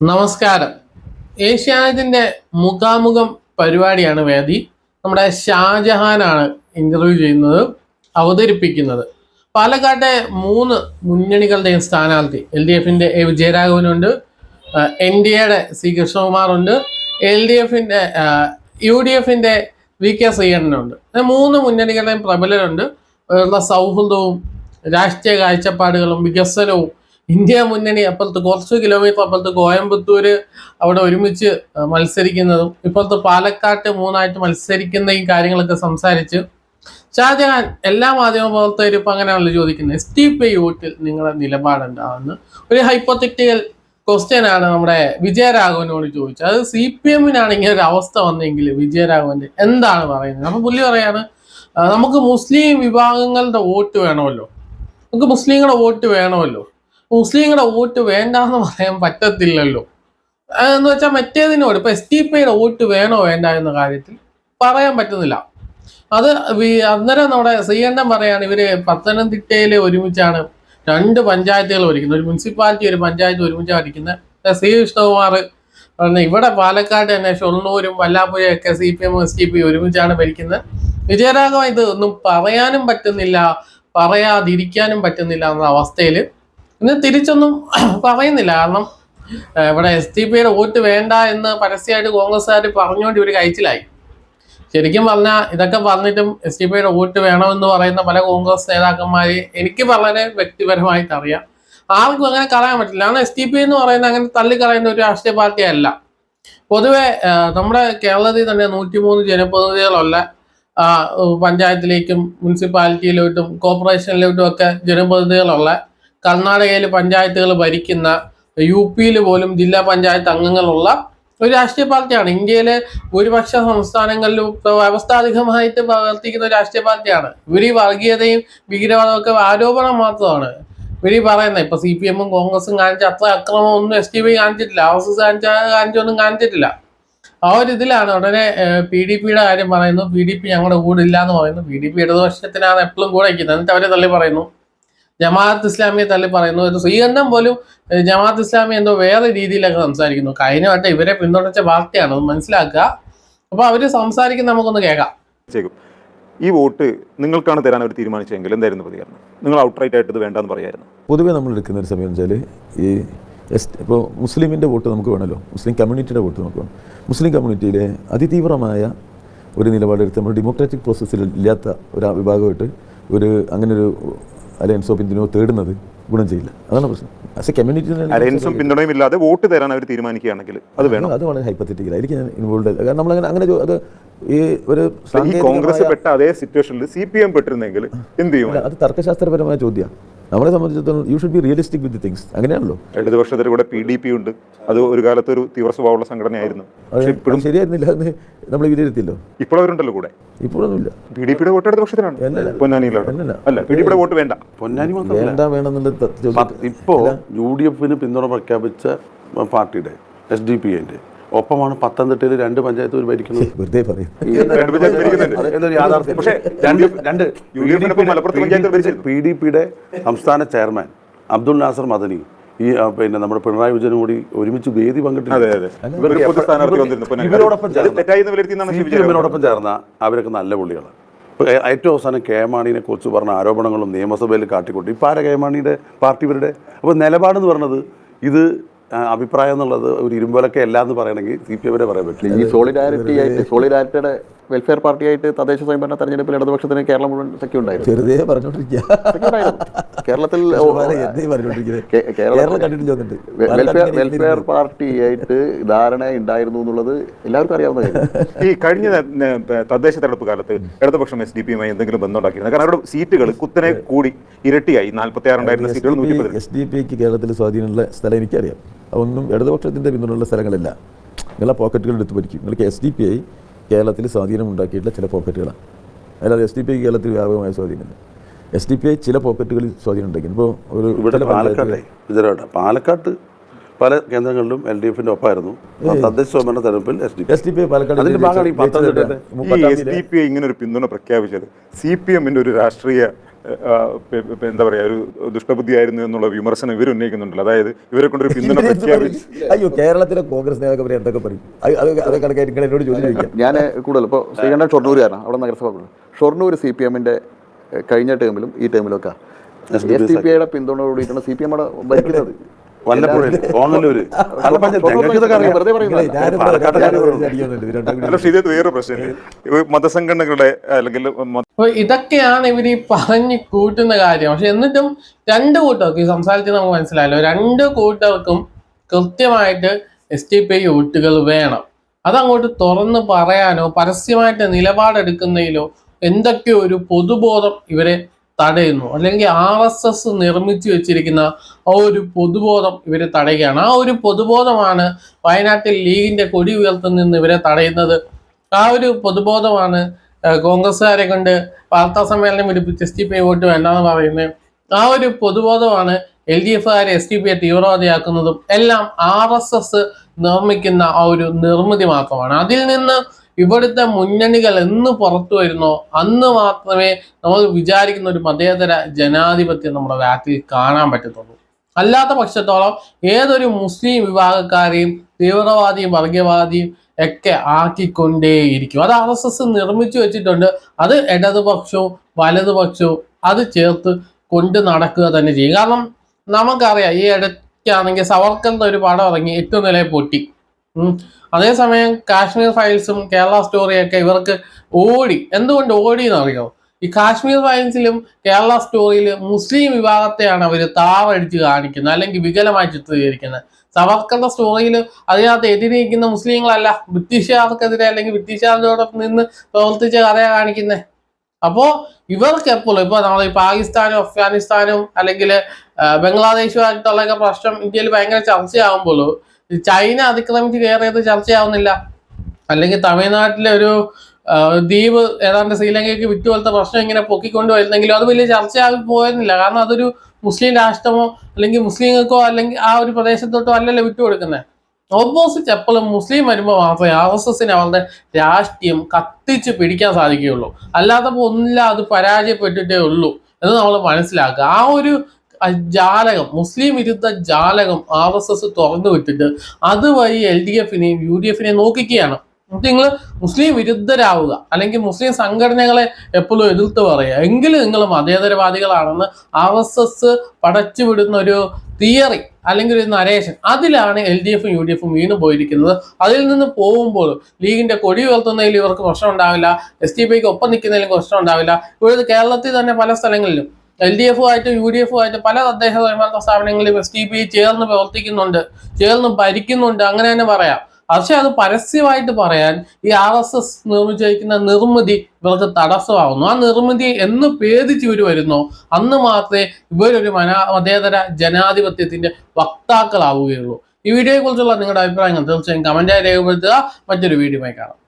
നമസ്കാരം. ഏഷ്യാനെറ്റിന്റെ മുഖാമുഖം പരിപാടിയാണ് വേദി. നമ്മുടെ ഷാജഹാനാണ് ഇന്റർവ്യൂ ചെയ്യുന്നത് അവതരിപ്പിക്കുന്നത്. പാലക്കാട്ടെ മൂന്ന് മുന്നണികളുടെയും സ്ഥാനാർത്ഥി എൽ ഡി എഫിന്റെ എ വിജയരാഘവനുണ്ട് എൻ ഡി എയുടെ സി കൃഷ്ണകുമാറുണ്ട് എൽ ഡി എഫിന്റെ യു ഡി എഫിന്റെ വി കെ ശ്രീകണ്ഠനുണ്ട്. മൂന്ന് മുന്നണികളുടെയും പ്രബലരുണ്ട്. അവരുടെ സൗഹൃദവും രാഷ്ട്രീയ കാഴ്ചപ്പാടുകളും വികസനവും ഇന്ത്യ മുന്നണി അപ്പുറത്ത് കുറച്ച് കിലോമീറ്റർ അപ്പുറത്ത് കോയമ്പത്തൂര് അവിടെ ഒരുമിച്ച് മത്സരിക്കുന്നതും ഇപ്പുറത്ത് പാലക്കാട്ട് മൂന്നായിട്ട് മത്സരിക്കുന്ന ഈ കാര്യങ്ങളൊക്കെ സംസാരിച്ച് ഷാജഹാൻ എല്ലാ മാധ്യമ പ്രവർത്തകരും ഇപ്പൊ അങ്ങനെയാണല്ലോ ചോദിക്കുന്നത്. എസ് ടി പി വോട്ടിൽ നിങ്ങളുടെ നിലപാടുണ്ടാവുന്ന ഒരു ഹൈപ്പോത്തറ്റിക്കൽ ക്വസ്റ്റ്യൻ ആണ് നമ്മുടെ വിജയരാഘവനോട് ചോദിച്ചത്. അത് സി പി എമ്മിനാണ് ഇങ്ങനെ ഒരു അവസ്ഥ വന്നെങ്കിൽ വിജയരാഘവന്റെ എന്താണ് പറയുന്നത്? അപ്പൊ പുള്ളി പറയാണ് നമുക്ക് മുസ്ലിം വിഭാഗങ്ങളുടെ വോട്ട് വേണമല്ലോ. നമുക്ക് മുസ്ലിങ്ങളുടെ വോട്ട് വേണമല്ലോ. മുസ്ലിങ്ങളുടെ വോട്ട് വേണ്ടാന്ന് പറയാൻ പറ്റത്തില്ലല്ലോ. എന്ന് വെച്ചാൽ മറ്റേതിനോട് ഇപ്പൊ എസ് ടി പിയുടെ വോട്ട് വേണോ വേണ്ട എന്ന കാര്യത്തിൽ പറയാൻ പറ്റുന്നില്ല. അത് അന്നേരം നമ്മുടെ ശ്രീകണ്ഠൻ പറയാണ് ഇവർ പത്തനംതിട്ടയിൽ ഒരുമിച്ചാണ് രണ്ട് പഞ്ചായത്തുകൾ ഭരിക്കുന്നത്. ഒരു മുനിസിപ്പാലിറ്റി ഒരു പഞ്ചായത്ത് ഒരുമിച്ചാണ് ഭരിക്കുന്നത്. സി വിഷ്ണുകുമാർ പറഞ്ഞ ഇവിടെ പാലക്കാട് തന്നെ ഷൊർണൂരും വല്ലാപ്പുഴയും ഒക്കെ C P M S T P ഒരുമിച്ചാണ് ഭരിക്കുന്നത്. വിജയരാഘവൻ ഇത് ഒന്നും പറയാനും പറ്റുന്നില്ല പറയാതിരിക്കാനും പറ്റുന്നില്ല എന്ന അവസ്ഥയിൽ ഇന്ന് തിരിച്ചൊന്നും പറയുന്നില്ല. കാരണം ഇവിടെ എസ് ടി പിയുടെ വോട്ട് വേണ്ട എന്ന് പരസ്യമായിട്ട് കോൺഗ്രസ്സുകാർ പറഞ്ഞുകൊണ്ട് ഇവർ കഴിച്ചിലായി ശരിക്കും പറഞ്ഞാൽ ഇതൊക്കെ പറഞ്ഞിട്ടും എസ് ടി പിയുടെ വോട്ട് വേണമെന്ന് പറയുന്ന പല കോൺഗ്രസ് നേതാക്കന്മാരെ എനിക്ക് വളരെ വ്യക്തിപരമായിട്ട് അറിയാം. ആർക്കും അങ്ങനെ കളയാൻ പറ്റില്ല. കാരണം എസ് ടി പി എന്ന് പറയുന്ന അങ്ങനെ തള്ളിക്കളയുന്ന ഒരു രാഷ്ട്രീയ പാർട്ടിയല്ല. പൊതുവെ നമ്മുടെ കേരളത്തിൽ തന്നെ നൂറ്റിമൂന്ന് ജനപ്രതിനിധികളുള്ള പഞ്ചായത്തിലേക്കും മുനിസിപ്പാലിറ്റിയിലോട്ടും കോർപ്പറേഷനിലോട്ടും ഒക്കെ ജനപ്രതിനിധികളുള്ള കർണാടകയിൽ പഞ്ചായത്തുകൾ ഭരിക്കുന്ന യു പിയിൽ പോലും ജില്ലാ പഞ്ചായത്ത് അംഗങ്ങളുള്ള ഒരു രാഷ്ട്രീയ പാർട്ടിയാണ്. ഇന്ത്യയിലെ ഭൂരിപക്ഷ സംസ്ഥാനങ്ങളിലും വ്യവസ്ഥാധികമായിട്ട് പ്രവർത്തിക്കുന്ന ഒരു രാഷ്ട്രീയ പാർട്ടിയാണ്. ഇവർ ഈ വർഗീയതയും ഭീകരവാദവും ഒക്കെ ആരോപണം മാത്രമാണ്. ഇവർ ഈ പറയുന്നത് ഇപ്പൊ സി പി എമ്മും കോൺഗ്രസും കാണിച്ച അത്ര അക്രമമൊന്നും എസ് ടി പി കാണിച്ചിട്ടില്ല. ആർ എസ് എസ് കാണിച്ച കാണിച്ചൊന്നും കാണിച്ചിട്ടില്ല. ആ ഒരു ഇതിലാണ് ഉടനെ പി ഡി പിയുടെ കാര്യം പറയുന്നു. പി ഡി പി ഞങ്ങളുടെ കൂടെ ഇല്ല എന്ന് പറയുന്നു. പി ഡി പി ഇടതുപക്ഷത്തിനാണ് എപ്പോഴും കൂടെ വയ്ക്കുന്നത് എന്നിട്ട് അവരെ തള്ളി പറയുന്നു. ജമാഅത്ത് ഇസ്ലാമിയെ തള്ളി പറയുന്നു ഒരു ശ്രീകണ്ഠൻ പോലും ജമാഅത്ത് ഇസ്ലാമി എന്തോ വേറെ രീതിയിലൊക്കെ സംസാരിക്കുന്നു. കഴിഞ്ഞ വട്ടം ഇവരെ പിന്തുണച്ച പാർട്ടിയാണ് അത് മനസ്സിലാക്കുക. അപ്പൊ അവർ സംസാരിക്കുന്ന നമുക്കൊന്ന് കേൾക്കാം. ഈ വോട്ട് നിങ്ങൾക്കാണ് തരാൻ അവർ തീരുമാനിച്ചെങ്കിൽ എന്തായിരുന്നു പ്രതികരണം? നിങ്ങൾ ഔട്ട്റൈറ്റ് ആയിട്ട് ഇത് വേണ്ടെന്ന് പറയായിരുന്നു. പൊതുവേ നമ്മൾ എടുക്കുന്ന ഒരു സമയം വെച്ചാൽ ഈ എസ് ഇപ്പോൾ മുസ്ലിമിന്റെ വോട്ട് നമുക്ക് വേണമല്ലോ മുസ്ലിം കമ്മ്യൂണിറ്റിയുടെ വോട്ട് നമുക്ക് വേണം. മുസ്ലിം കമ്മ്യൂണിറ്റിയിലെ അതിതീവ്രമായ ഒരു നിലപാടെടുത്ത് നമ്മൾ ഡെമോക്രാറ്റിക് പ്രോസസ്സിൽ ഇല്ലാത്ത ഒരു വിഭാഗമായിട്ട് ഒരു അങ്ങനെ ഒരു അലയൻസോ പിന്തുണയോ തേടുന്നത് ഗുണം ചെയ്യില്ല. അതാണ് പ്രശ്നം. ആസ് എ കമ്മ്യൂണിറ്റി അലയൻസും പിന്തുണയും ഇല്ലാതെ വോട്ട് തരാൻ അവർ തീരുമാനിക്കുകയാണെങ്കിൽ അത് വേണം. അത് വളരെ ഹൈപ്പത്തറ്റിക്കൽ ആയിരിക്കും ഞാൻ ഇൻവോൾവ് കാരണം നമ്മളങ്ങനെ അങ്ങനെ അങ്ങനെ അത് ഈ ഒരു കോൺഗ്രസ് പെട്ട അതേ സിറ്റുവേഷനിൽ സി പി എം പെട്ടിരുന്നെങ്കിൽ എന്ത് ചെയ്യും അത് തർക്കശാസ്ത്രപരമായ ചോദ്യമാണ് നമ്മളെ സംബന്ധിച്ചിടത്തോളം you should be realistic with things അങ്ങനെയാണല്ലോ. ഇടതുപക്ഷത്തിൽ കൂടെ പി ഡി പി ഉണ്ട്. അത് ഒരു കാലത്ത് ഒരു തീവ്ര സ്വഭാവമുള്ള സംഘടനയായിരുന്നു ഇപ്പോഴും ശരിയായിരുന്നില്ല എന്ന് നമ്മൾ വിലയിരുത്തിയല്ലോ. ഇപ്പോഴവരുണ്ടല്ലോ കൂടെ. ഇപ്പോഴൊന്നുമില്ല. പി ഡി പിയുടെ വോട്ട് ഇടതുപക്ഷത്തിനാണ്. പൊന്നാനിയിലാണ്. അല്ല. പി ഡി പിയുടെ വോട്ട് വേണ്ട. പൊന്നാനി വേണ്ട വേണമെന്നുള്ള ത- ചോദ്യം- ഇപ്പോ യു ഡി എഫിന് പിന്തുണ പ്രഖ്യാപിച്ച പാർട്ടിയുടെ എസ് ഡി പി ഐന്റെ ഒപ്പമാണ് പത്തനംതിട്ടയിൽ രണ്ട് പഞ്ചായത്ത് ഒരു ഭരിക്കുന്നത് വെറുതെ പറയും. പി ഡി പിയുടെ സംസ്ഥാന ചെയർമാൻ അബ്ദുൾ നാസർ മദനി ഈ പിന്നെ നമ്മുടെ പിണറായി വിജയനും കൂടി ഒരുമിച്ച് വേദി സിപിഎമ്മിനോടൊപ്പം ചേർന്ന അവരൊക്കെ നല്ല പുള്ളികളാണ്. ഏറ്റവും അവസാനം കെ മാണിനെ കുറിച്ച് പറഞ്ഞ ആരോപണങ്ങളും നിയമസഭയിൽ കാട്ടിക്കൂട്ടി ഇപ്പം ആരെ കെ മാണിയുടെ പാർട്ടി ഇവരുടെ. അപ്പോൾ നിലപാടെന്ന് പറഞ്ഞത് ഇത് അഭിപ്രായം എന്നുള്ളത് ഒരു ഇരുമ്പോലൊക്കെ അല്ല എന്ന് പറയണമെങ്കിൽ സി പി എമ്മിനെ പറയാൻ പറ്റില്ല. ഈ സോളിഡാരിറ്റി ആയിട്ട് സോളിഡാരിറ്റിയുടെ വെൽഫെയർ പാർട്ടിയായിട്ട് തദ്ദേശ സ്വയംഭരണ തെരഞ്ഞെടുപ്പിൽ ഇടതുപക്ഷത്തിന് കേരളം മുഴുവൻ സഖ്യം ഉണ്ടായിരുന്നു. പറഞ്ഞോണ്ടിരിക്കുക കേരളത്തിൽ വെൽഫെയർ വെൽഫെയർ പാർട്ടിയായിട്ട് ധാരണ ഉണ്ടായിരുന്നു എന്നുള്ളത് എല്ലാവർക്കും അറിയാവുന്ന കാര്യം ഈ കഴിഞ്ഞ തദ്ദേശ തെരഞ്ഞെടുപ്പ് കാലത്ത് ഇടതുപക്ഷം എസ് ഡി പിയുമായി എന്തെങ്കിലും ബന്ധമുണ്ടാക്കിയിരുന്നു? കാരണം അവരുടെ സീറ്റുകൾ കുത്തനെ കൂടി ഇരട്ടിയായി. നാൽപ്പത്തി ആറുണ്ടായിരുന്ന സീറ്റുകൾ നൂറ്റി എസ് ഡി പിക്ക് കേരളത്തിൽ സ്വാധീനമുള്ള സ്ഥലം എനിക്കറിയാം. അതൊന്നും ഇടതുപക്ഷത്തിന്റെ പിന്തുണയുള്ള സ്ഥലങ്ങളല്ല. നിങ്ങളെ പോക്കറ്റുകൾ എടുത്ത് പഠിക്കും നിങ്ങൾക്ക് എസ് ഡി പി ഐ കേരളത്തിൽ സ്വാധീനം ഉണ്ടാക്കിയിട്ടുള്ള ചില പോക്കറ്റുകളാണ്. അല്ലാതെ എസ് ഡി പി ഐ കേരളത്തിൽ വ്യാപകമായ സ്വാധീനമില്ല. എസ് ഡി പി ഐ ചില പോക്കറ്റുകളിൽ സ്വാധീനം ഉണ്ടാക്കി. ഇപ്പോൾ ഒരു ഇവിടെ പാലക്കാട്ടെ വിജയരാട്ട പാലക്കാട്ട് പല കേന്ദ്രങ്ങളിലും എൽ ഡി എഫിന്റെ ഒപ്പമായിരുന്നു. തദ്ദേശ സ്വയംഭരണ തെരഞ്ഞെടുപ്പിൽ S D S D P I Palakkad അതിന്റെ ഭാഗമാണ് ഈ പത്തനംതിട്ടയിലെ ഈ എസ് ഡി പി ഇങ്ങനെ ഒരു പിന്തുണ പ്രഖ്യാപിച്ചത്. സി പി എമ്മിന്റെ ഒരു രാഷ്ട്രീയ എന്താ പറയാ ഒരു ദുഷ്ടബുദ്ധിയായിരുന്നു എന്നുള്ള വിമർശനം ഇവർ ഉന്നയിക്കുന്നുണ്ടല്ലോ അതായത് ഇവരെ കൊണ്ടൊരു പിന്തുണ പ്രഖ്യാപിച്ച് അയ്യോ കേരളത്തിലെ കോൺഗ്രസ് നേതാക്കൾ എന്തൊക്കെ പറയും? അത് അത് അത് കണക്കായിട്ട് നിങ്ങൾ എന്നോട് ചോദ്യം ചോദിക്കാം. ഞാൻ കൂടുതൽ ഇപ്പോൾ ശ്രീകണ്ഠൻ ഷൊർണൂരുകാരനാണ് അവിടെ നഗരസഭ ഷൊർണൂർ സി പി എമ്മിന്റെ കഴിഞ്ഞ ടേമിലും ഈ ടേമിലും ഒക്കെ എസ് ഡി പി ഐയുടെ പിന്തുണയോടുകൂടിയിട്ടാണ് സി പി എം അവിടെ ഭരിക്കുന്നത്. വല്ലപ്പോഴും ഓങ്ങല്ലൂര്. അല്ല പഞ്ചായത്ത് ഞങ്ങൾക്ക് ഇതൊക്കെ അറിയാം. പ്രശ്നം മതസംഘടനകളുടെ അല്ലെങ്കിൽ അപ്പൊ ഇതൊക്കെയാണ് ഇവർ ഈ പറഞ്ഞു കൂട്ടുന്ന കാര്യം. പക്ഷെ എന്നിട്ടും രണ്ട് കൂട്ടർക്കും ഈ സംസാരിച്ച് നമുക്ക് മനസ്സിലായല്ലോ രണ്ട് കൂട്ടർക്കും കൃത്യമായിട്ട് എസ് ടി പി വോട്ടുകൾ വേണം. അതങ്ങോട്ട് തുറന്ന് പറയാനോ പരസ്യമായിട്ട് നിലപാടെടുക്കുന്നതിലോ എന്തൊക്കെയോ ഒരു പൊതുബോധം ഇവരെ തടയുന്നു. അല്ലെങ്കിൽ ആർ എസ് എസ് നിർമ്മിച്ചു വെച്ചിരിക്കുന്ന ആ ഒരു പൊതുബോധം ഇവരെ തടയുകയാണ്. ആ ഒരു പൊതുബോധമാണ് വയനാട്ടിൽ ലീഗിന്റെ കൊടി ഉയർത്തുന്ന ഇവരെ തടയുന്നത്. ആ ഒരു പൊതുബോധമാണ് കോൺഗ്രസ്സുകാരെ കൊണ്ട് വാർത്താ സമ്മേളനം വിളിപ്പിച്ച് എസ് ടി പി വോട്ട് വേണ്ടെന്ന് പറയുന്നത്. ആ ഒരു പൊതുബോധമാണ് എൽ ഡി എഫുകാരെ എസ് ടി പിയെ തീവ്രവാദിയാക്കുന്നതും എല്ലാം ആർ എസ് എസ് നിർമ്മിക്കുന്ന ആ ഒരു നിർമ്മിതി മാത്രമാണ്. അതിൽ നിന്ന് ഇവിടുത്തെ മുന്നണികൾ എന്ന് പുറത്തു വരുന്നോ അന്ന് മാത്രമേ നമ്മൾ വിചാരിക്കുന്ന ഒരു മതേതര ജനാധിപത്യം നമ്മുടെ നാട്ടിൽ കാണാൻ പറ്റത്തുള്ളൂ. അല്ലാത്ത പക്ഷത്തോളം ഏതൊരു മുസ്ലിം വിഭാഗക്കാരെയും തീവ്രവാദിയും വർഗീയവാദിയും ഒക്കെ ആക്കിക്കൊണ്ടേയിരിക്കും. അത് ആർ എസ് എസ് നിർമ്മിച്ചു വെച്ചിട്ടുണ്ട്. അത് ഇടതുപക്ഷവും വലതുപക്ഷവും അത് ചേർത്ത് കൊണ്ട് നടക്കുക തന്നെ ചെയ്യും. കാരണം നമുക്കറിയാം ഈ ഇടയ്ക്കാണെങ്കിൽ സവർക്കറിന്റെ ഒരു പടം ഇറങ്ങി എട്ട് നിലയെ പൊട്ടി. അതേസമയം കാശ്മീർ ഫയൽസും കേരള സ്റ്റോറിയൊക്കെ ഇവർക്ക് ഓടി. എന്തുകൊണ്ട് ഓടി എന്ന് എന്നറിയോ ഈ കാശ്മീർ ഫയൽസിലും കേരള സ്റ്റോറിയിലും മുസ്ലിം വിഭാഗത്തെയാണ് അവർ താവടിച്ച് കാണിക്കുന്നത് അല്ലെങ്കിൽ വികലമായി ചിത്രീകരിക്കുന്നത്. സവർക്കറിന്റെ സ്റ്റോറിയിൽ അതിനകത്ത് എതിരിയിരിക്കുന്ന മുസ്ലിങ്ങളല്ല ബ്രിട്ടീഷുകാർക്കെതിരെ അല്ലെങ്കിൽ ബ്രിട്ടീഷുകാരോടൊപ്പം നിന്ന് പ്രവർത്തിച്ച കഥയാണ് കാണിക്കുന്നത് അപ്പോ ഇവർക്ക് എപ്പോഴും ഇപ്പൊ നമ്മൾ ഈ പാകിസ്ഥാനും അഫ്ഗാനിസ്ഥാനും അല്ലെങ്കിൽ ബംഗ്ലാദേശുമായിട്ടുള്ള പ്രശ്നം ഇന്ത്യയിൽ ഭയങ്കര ചർച്ചയാകുമ്പോൾ ചൈന അതിക്രമിച്ച് കയറിയത് ചർച്ചയാവുന്നില്ല. അല്ലെങ്കിൽ തമിഴ്നാട്ടിലെ ഒരു ദ്വീപ് ഏതാണ്ട് ശ്രീലങ്കയ്ക്ക് വിട്ടുപോലത്തെ പ്രശ്നം ഇങ്ങനെ പൊക്കിക്കൊണ്ട് വരുന്നെങ്കിലും അത് വലിയ ചർച്ചയായി പോയിരുന്നില്ല. കാരണം അതൊരു മുസ്ലിം രാഷ്ട്രമോ അല്ലെങ്കിൽ മുസ്ലിങ്ങൾക്കോ അല്ലെങ്കിൽ ആ ഒരു പ്രദേശത്തോട്ടോ അല്ലല്ലോ വിട്ടുകൊടുക്കുന്നത് ഓപ്പോസിറ്റ് എപ്പോഴും മുസ്ലിം വരുമ്പോൾ മാത്രമേ ആർ എസ് എസിന് അവരുടെ രാഷ്ട്രീയം കത്തിച്ച് പിടിക്കാൻ സാധിക്കുകയുള്ളൂ. അല്ലാത്തപ്പോൾ ഒന്നില്ല അത് പരാജയപ്പെട്ടിട്ടേ ഉള്ളൂ എന്ന് നമ്മൾ മനസ്സിലാക്കുക. ആ ഒരു ജാലകം മുസ്ലിം വിരുദ്ധ ജാലകം ആർ എസ് എസ് തുറന്നു വിട്ടിട്ട് അതുവഴി എൽ ഡി എഫിനെയും യു ഡി എഫിനെയും നോക്കിക്കുകയാണ്. നിങ്ങൾ മുസ്ലിം വിരുദ്ധരാവുക അല്ലെങ്കിൽ മുസ്ലിം സംഘടനകളെ എപ്പോഴും എതിർത്ത് പറയുക. എങ്കിലും നിങ്ങൾ മതേതരവാദികളാണെന്ന് ആർ എസ് എസ് പടച്ചുവിടുന്ന ഒരു തിയറി അല്ലെങ്കിൽ ഒരു നരേഷൻ അതിലാണ് എൽ ഡി എഫും യു ഡി എഫും വീണ് പോയിരിക്കുന്നത്. അതിൽ നിന്ന് പോകുമ്പോൾ ലീഗിന്റെ കൊടി ഉയർത്തുന്നതിൽ ഇവർക്ക് പ്രശ്നം ഉണ്ടാവില്ല എസ് ടി പിക്ക് ഒപ്പം നിൽക്കുന്നതിലും പ്രശ്നം ഉണ്ടാവില്ല. ഇവിടെ കേരളത്തിൽ തന്നെ പല സ്ഥലങ്ങളിലും എൽ ഡി എഫുമായിട്ടും യു ഡി എഫുമായിട്ട് പല തദ്ദേശ സ്വയംഭരണ സ്ഥാപനങ്ങളിലും എസ് ടി പി ചേർന്ന് പ്രവർത്തിക്കുന്നുണ്ട് ചേർന്ന് ഭരിക്കുന്നുണ്ട് അങ്ങനെ തന്നെ പറയാം. പക്ഷെ അത് പരസ്യമായിട്ട് പറയാൻ ഈ ആർ എസ് എസ് നിർമ്മിച്ചിരിക്കുന്ന നിർമ്മിതി ഇവർക്ക് തടസ്സമാവുന്നു. ആ നിർമ്മിതി എന്ന് പേദിച്ച് ഇവർ വരുന്നോ അന്ന് മാത്രമേ ഇവരൊരു മനാ മതേതര ജനാധിപത്യത്തിന്റെ വക്താക്കളാവുകയുള്ളൂ. ഈ വീഡിയോയെ കുറിച്ചുള്ള നിങ്ങളുടെ അഭിപ്രായങ്ങൾ തീർച്ചയായും കമന്റായി രേഖപ്പെടുത്തുക. മറ്റൊരു വീഡിയോയുമായി കാണാം.